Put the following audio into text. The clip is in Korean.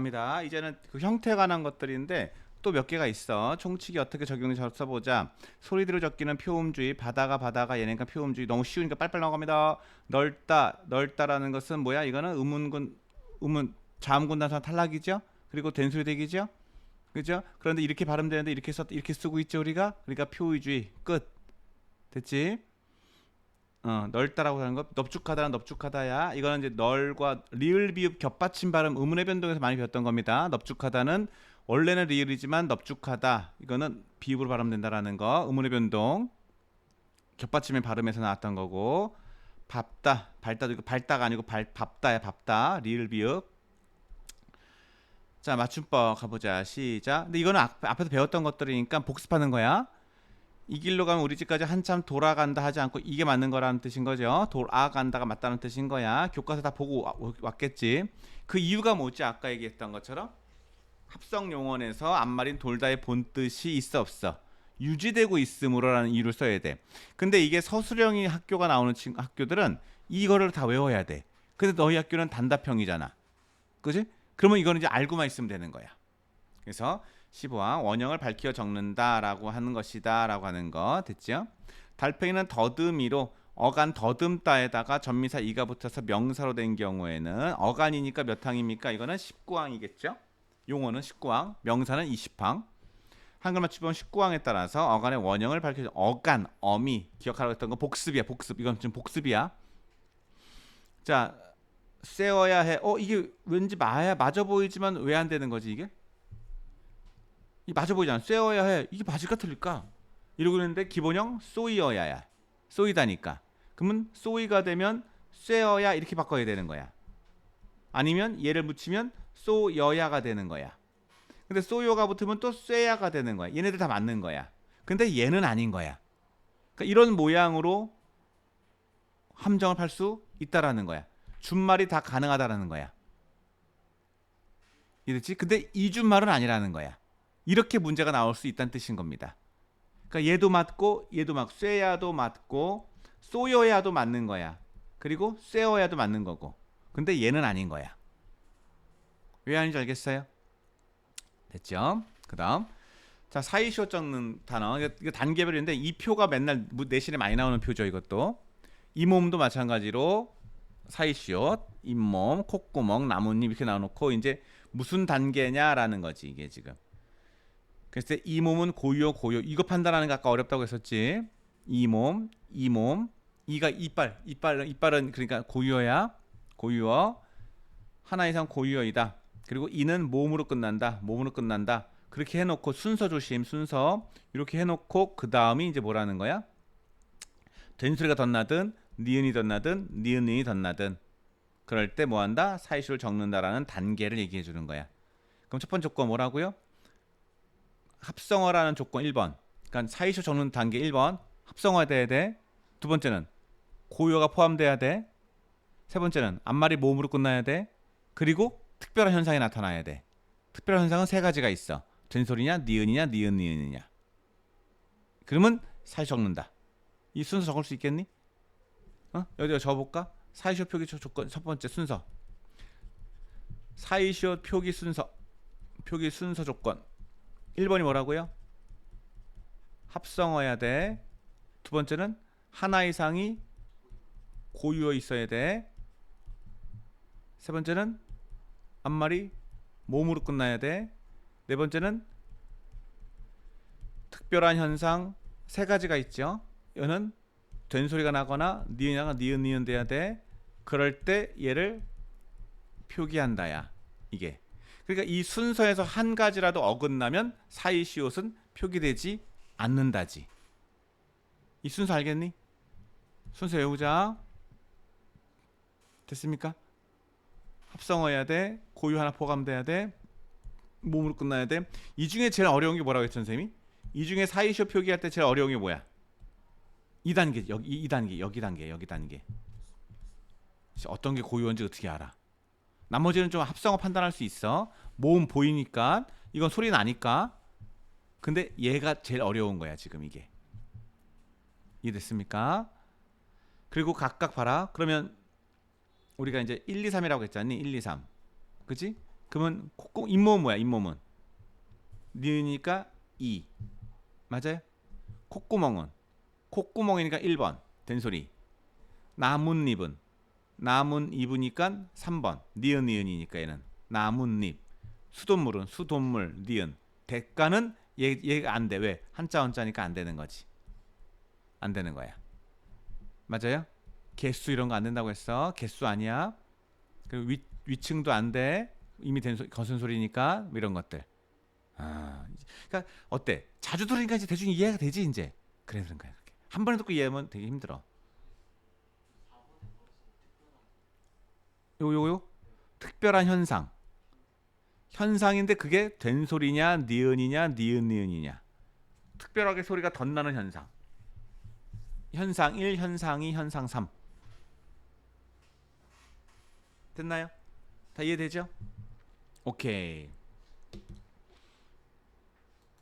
갑니다. 이제는 그 형태에 관한 것들인데 또 몇 개가 있어. 총칙이 어떻게 적용되는지 써보자. 소리대로 적기는 표음주의, 바다가 바다가 얘네가 표음주의. 너무 쉬우니까 빨빨 나갑니다. 넓다, 넓다라는 것은 뭐야? 이거는 음운군, 음운, 자음군단사 탈락이죠. 그리고 된소리 대기죠. 그죠? 그런데 이렇게 발음되는데 이렇게 써 이렇게 쓰고 있죠 우리가. 그러니까 표의주의 끝. 됐지? 어, 넓다라고 하는 것, 넙죽하다는 넙죽하다야. 이거는 이제 널과 리을 비읍 겹받침 발음 의문의 변동에서 많이 배웠던 겁니다. 넙죽하다는 원래는 리을이지만 넙죽하다. 이거는 비읍으로 발음된다라는 거. 의문의 변동. 겹받침의 발음에서 나왔던 거고. 밥다, 발다도 이거 발다가 아니고 발 밥다야 밥다. 리을 비읍. 자 맞춤법 가보자 시작. 근데 이거는 앞, 앞에서 배웠던 것들이니까 복습하는 거야. 이 길로 가면 우리 집까지 한참 돌아간다 하지 않고 이게 맞는 거라는 뜻인 거죠. 돌아간다가 맞다는 뜻인 거야. 교과서 다 보고 와- 왔겠지. 그 이유가 뭐지? 아까 얘기했던 것처럼 합성 용언에서 앞말인 돌다의 본 뜻이 있어 없어 유지되고 있음으로라는 이유를 써야 돼. 근데 이게 서술형이 학교가 나오는 친 학교들은 이거를 다 외워야 돼. 근데 너희 학교는 단답형이잖아. 그지? 그러면 이거는 이제 알고만 있으면 되는 거야. 그래서 15항 원형을 밝혀 적는다라고 하는 것이다라고 하는 거 됐죠? 달팽이는 더듬이로 어간 더듬다에다가 전미사 이가 붙어서 명사로 된 경우에는 어간이니까 몇 항입니까? 이거는 19항이겠죠? 용어는 19항, 명사는 20항. 한글 맞춤법 19항에 따라서 어간의 원형을 밝혀 어간, 어미 기억하라고 했던 거 복습이야, 복습. 이건 지금 복습이야. 자, 세워야 해. 어, 이게 왠지 마야 맞아 보이지만 왜 안 되는 거지 이게? 이 맞아 보이잖아. 쇠어야 해. 이게 맞을까 틀릴까? 이러고 있는데 기본형 쏘이어야야. 쏘이다니까. 그러면 쏘이가 되면 쇠어야 이렇게 바꿔야 되는 거야. 아니면 얘를 붙이면 쏘여야가 되는 거야. 근데 쏘여가 붙으면 또 쇠야가 되는 거야. 얘네들 다 맞는 거야. 근데 얘는 아닌 거야. 그러니까 이런 모양으로 함정을 팔 수 있다라는 거야. 준말이 다 가능하다라는 거야. 이랬지? 근데 이준말은 아니라는 거야. 이렇게 문제가 나올 수 있다는 뜻인 겁니다. 그러니까 얘도 맞고 얘도 막 쇠야도 맞고 쏘여야도 맞는 거야. 그리고 쇠어야도 맞는 거고. 근데 얘는 아닌 거야. 왜 아닌지 알겠어요? 됐죠? 그 다음 자 사이쇼 적는 단어 이거 단계별인데 이 표가 맨날 무- 내신에 많이 나오는 표죠 이것도 이 몸도 마찬가지로 사이쇼 잇몸 콧구멍 나뭇잎 이렇게 나눠놓고 이제 무슨 단계냐라는 거지 이게 지금 그래서 이 몸은 고요 고요 이거 판단하는 게 아까 어렵다고 했었지. 이 몸 이 몸. 이가 이빨. 이빨 이빨은 그러니까 고유어야. 고유어. 하나 이상 고유어이다. 그리고 이는 몸으로 끝난다. 몸으로 끝난다. 그렇게 해놓고 순서 조심 순서. 이렇게 해놓고 그 다음이 이제 뭐라는 거야? 된 소리가 덧나든 니은이 덧나든 니은이 덧나든. 그럴 때 뭐한다? 사이쇼를 적는다라는 단계를 얘기해 주는 거야. 그럼 첫 번째 조건 뭐라고요 합성어라는 조건 1번. 그러니까 사이쇼 적는 단계 1번. 합성어야 돼야 돼. 두 번째는 고유어가 포함돼야 돼. 세 번째는 앞말이 모음으로 끝나야 돼. 그리고 특별한 현상이 나타나야 돼. 특별한 현상은 세 가지가 있어. 된소리냐, 니은이냐, 니은 니은이냐. 그러면 사이쇼 적는다. 이 순서 적을 수 있겠니? 어? 여기다 적어볼까? 사이쇼 표기 조- 조건 첫 번째 순서. 사이쇼 표기 순서. 표기 순서 조건. 1번이 뭐라고요? 합성어야 돼. 두 번째는 하나 이상이 고유어 있어야 돼. 세 번째는 앞말이 몸으로 끝나야 돼. 네 번째는 특별한 현상 세 가지가 있죠. 이거는 된 소리가 나거나 니은이나 니은 니은 돼야 돼. 그럴 때 얘를 표기한다야. 이게. 그러니까 이 순서에서 한 가지라도 어긋나면 사이 시옷은 표기되지 않는다지. 이 순서 알겠니? 순서 외우자. 됐습니까? 합성어야 돼. 고유 하나 포함돼야 돼. 몸으로 끝나야 돼. 이 중에 제일 어려운 게 뭐라고 했죠, 선생님이? 이 중에 사이쇼 표기할 때 제일 어려운 게 뭐야? 2단계 여기 2단계 여기 단계 여기 단계. 어떤 게 고유인지 어떻게 알아? 나머지는 좀 합성어 판단할 수 있어. 모음 보이니까 이건 소리 나니까. 근데 얘가 제일 어려운 거야 지금 이게. 이해됐습니까? 그리고 각각 봐라. 그러면 우리가 이제 1, 2, 3이라고 했잖니. 1, 2, 3. 그지? 그러면 콧구 잇몸은 뭐야? 잇몸은 니으니까 이 맞아요? 콧구멍은 콧구멍이니까 1번 된소리 나뭇잎은 나뭇잎이니까 3번 니은 니은이니까 얘는 나뭇잎 수돗물은 수돗물 니은 대가는 얘, 얘가 안 돼. 왜? 한자 원자니까 안 되는 거지. 안 되는 거야. 맞아요? 개수 이런 거 안 된다고 했어. 개수 아니야. 그리고 위, 위층도 안 돼. 이미 된 소, 거순 소리니까 뭐 이런 것들. 아, 그러니까 어때? 자주 들으니까 이제 대충 이해가 되지 이제. 그래 그런 거야. 한 번에 듣고 이해하면 되게 힘들어. 요거 요거 특별한 현상. 현상인데 그게 된 소리냐, 니은이냐, 니은 니은이냐. 특별하게 소리가 덧나는 현상. 현상 1, 현상 2, 현상 3. 됐나요? 다 이해되죠? 오케이.